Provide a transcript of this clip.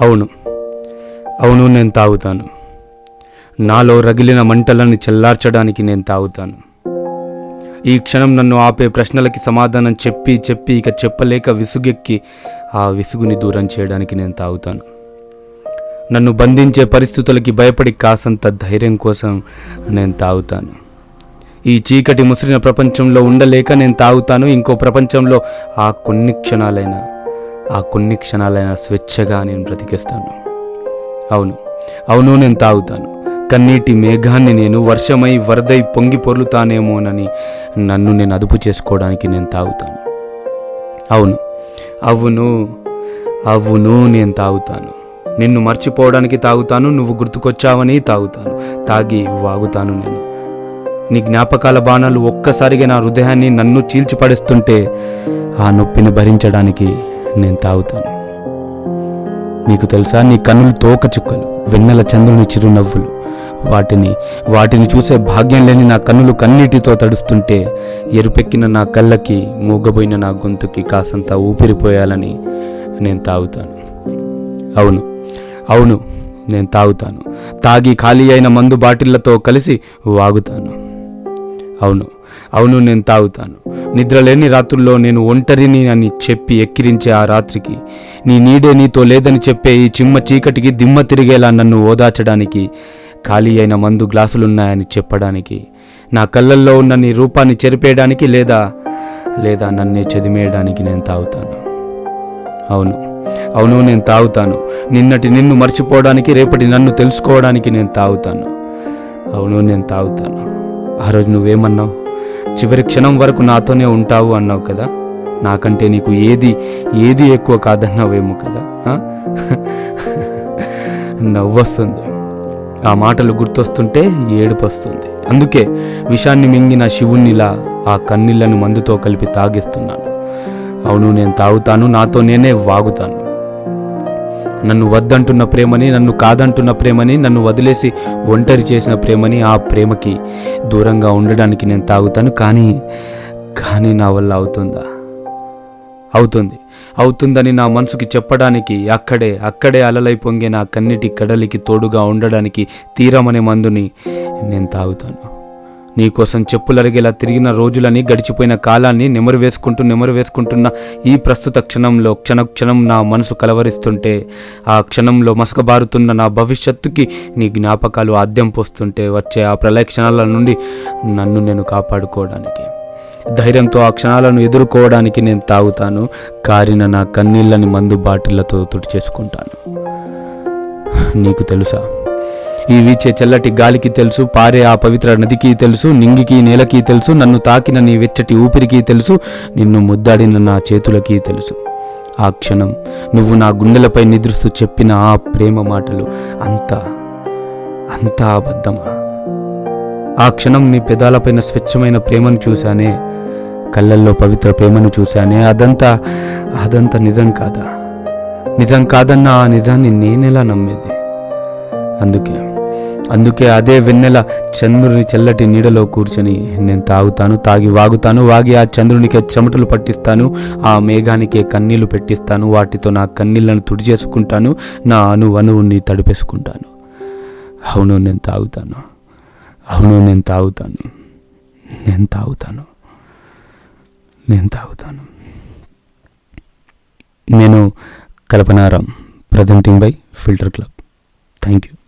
అవును అవును నేను తాగుతాను. నాలో రగిలిన మంటలను చెల్లార్చడానికి నేను తాగుతాను. ఈ క్షణం నన్ను ఆపే ప్రశ్నలకి సమాధానం చెప్పి చెప్పి ఇక చెప్పలేక విసుగెక్కి ఆ విసుగుని దూరం చేయడానికి నేను తాగుతాను. నన్ను బంధించే పరిస్థితులకి భయపడి కాసంత ధైర్యం కోసం నేను తాగుతాను. ఈ చీకటి ముసిరిన ప్రపంచంలో ఉండలేక నేను తాగుతాను. ఇంకో ప్రపంచంలో ఆ కొన్ని క్షణాలైనా ఆ కొన్ని క్షణాలైనా స్వేచ్ఛగా నేను బ్రతికేస్తాను. అవును అవును నేను తాగుతాను. కన్నీటి మేఘాన్ని నేను వర్షమై వరదై పొంగి పొర్లుతానేమోనని నన్ను నేను అదుపు చేసుకోవడానికి నేను తాగుతాను. అవును అవును అవును నేను తాగుతాను. నిన్ను మర్చిపోవడానికి తాగుతాను నువ్వు గుర్తుకొచ్చావని తాగుతాను. తాగి వాగుతాను నేను. నీ జ్ఞాపకాల బాణాలు ఒక్కసారిగా నా హృదయాన్ని నన్ను చీల్చిపడేస్తుంటే ఆ నొప్పిని భరించడానికి నేను తాగుతాను. నీకు తెలుసా నీ కన్నులు తోక చుక్కలు వెన్నెల చంద్రుని చిరునవ్వులు. వాటిని వాటిని చూసే భాగ్యం లేని నా కన్నులు కన్నీటితో తడుస్తుంటే ఎరుపెక్కిన నా కళ్ళకి మూగబోయిన నా గొంతుకి కాసంత ఊపిరిపోయాలని నేను తాగుతాను. అవును అవును నేను తాగుతాను. తాగి ఖాళీ అయిన మందు బాటిళ్ళతో కలిసి వాగుతాను. అవును అవును నేను తాగుతాను. నిద్రలేని రాత్రుల్లో నేను ఒంటరిని అని చెప్పి ఎక్కిరించే ఆ రాత్రికి నీ నీడే నీతో లేదని చెప్పే ఈ చిమ్మ చీకటికి దిమ్మ తిరిగేలా నన్ను ఓదార్చడానికి ఖాళీ అయిన మందు గ్లాసులున్నాయని చెప్పడానికి నా కళ్ళల్లో ఉన్న నీ రూపాన్ని చెరిపేయడానికి లేదా లేదా నన్నే చదిమేయడానికి నేను తాగుతాను. అవును అవును నేను తాగుతాను. నిన్నటి నిన్ను మర్చిపోవడానికి రేపటి నన్ను తెలుసుకోవడానికి నేను తాగుతాను. అవును నేను తాగుతాను. ఆ రోజు నువ్వేమన్నావు? చివరి క్షణం వరకు నాతోనే ఉంటావు అన్నావు కదా? నాకంటే నీకు ఏది ఏది ఎక్కువ కాదన్నావేమో కదా నవ్వొస్తుంది. ఆ మాటలు గుర్తొస్తుంటే ఏడుపు వస్తుంది అందుకే విషాన్ని మింగిన శివుణ్ణిలా ఆ కన్నీళ్ళను మందుతో కలిపి తాగిస్తున్నాను. అవును నేను తాగుతాను నాతో నేనే వాగుతాను. నన్ను వద్దంటున్న ప్రేమని నన్ను కాదంటున్న ప్రేమని నన్ను వదిలేసి ఒంటరి చేసిన ప్రేమని ఆ ప్రేమకి దూరంగా ఉండడానికి నేను తాగుతాను. కానీ కానీ నా వల్ల అవుతుందా? అవుతుంది. అవుతుందని నా మనసుకి చెప్పడానికి అక్కడే అక్కడే అలలై పొంగే నా కన్నిటి కడలికి తోడుగా ఉండడానికి తీరమనే మందుని నేను తాగుతాను. నీకోసం చెప్పులరిగేలా తిరిగిన రోజులని గడిచిపోయిన కాలాన్ని నెమరు వేసుకుంటూ నెమరు వేసుకుంటున్న ఈ ప్రస్తుత క్షణంలో క్షణ క్షణం నా మనసు కలవరిస్తుంటే ఆ క్షణంలో మసకబారుతున్న నా భవిష్యత్తుకి నీ జ్ఞాపకాలు ఆద్యం పోస్తుంటే వచ్చే ఆ ప్రళయ క్షణాల నుండి నన్ను నేను కాపాడుకోవడానికి. ధైర్యంతో ఆ క్షణాలను ఎదుర్కోవడానికి నేను తాగుతాను కారిన నా కన్నీళ్ళని మందు బాటిళ్ళతో తుడిచేసుకుంటాను. నీకు తెలుసా? ఈ వీచే చల్లటి గాలికి తెలుసు పారే ఆ పవిత్ర నదికి తెలుసు నింగికి నేలకి తెలుసు నన్ను తాకిన నీ వెచ్చటి ఊపిరికి తెలుసు నిన్ను ముద్దాడిన నా చేతులకి తెలుసు. ఆ క్షణం నువ్వు నా గుండెలపై నిద్రిస్తూ చెప్పిన ఆ ప్రేమ మాటలు అంతా అంతా అబద్ధమా? ఆ క్షణం నీ పెదాలపైన స్వచ్ఛమైన ప్రేమను చూశానే కళ్ళల్లో పవిత్ర ప్రేమను చూశానే అదంతా అదంతా నిజం కాదా? నిజం కాదన్న ఆ నిజాన్ని నేనెలా నమ్మేది? అందుకే అందుకే అదే వెన్నెల చంద్రుని చల్లటి నీడలో కూర్చొని నేను తాగుతాను తాగి వాగుతాను వాగి ఆ చంద్రునికే చెమటలు పట్టిస్తాను ఆ మేఘానికే కన్నీళ్ళు పెట్టిస్తాను వాటితో నా కన్నీళ్ళను తుడిచేసుకుంటాను నా అణు అణువుని తడిపేసుకుంటాను. అవును నేను తాగుతాను. అవును నేను తాగుతాను. నేను తాగుతాను. నేను తాగుతాను. నేను Kalpanaram presenting by filter club. Thank you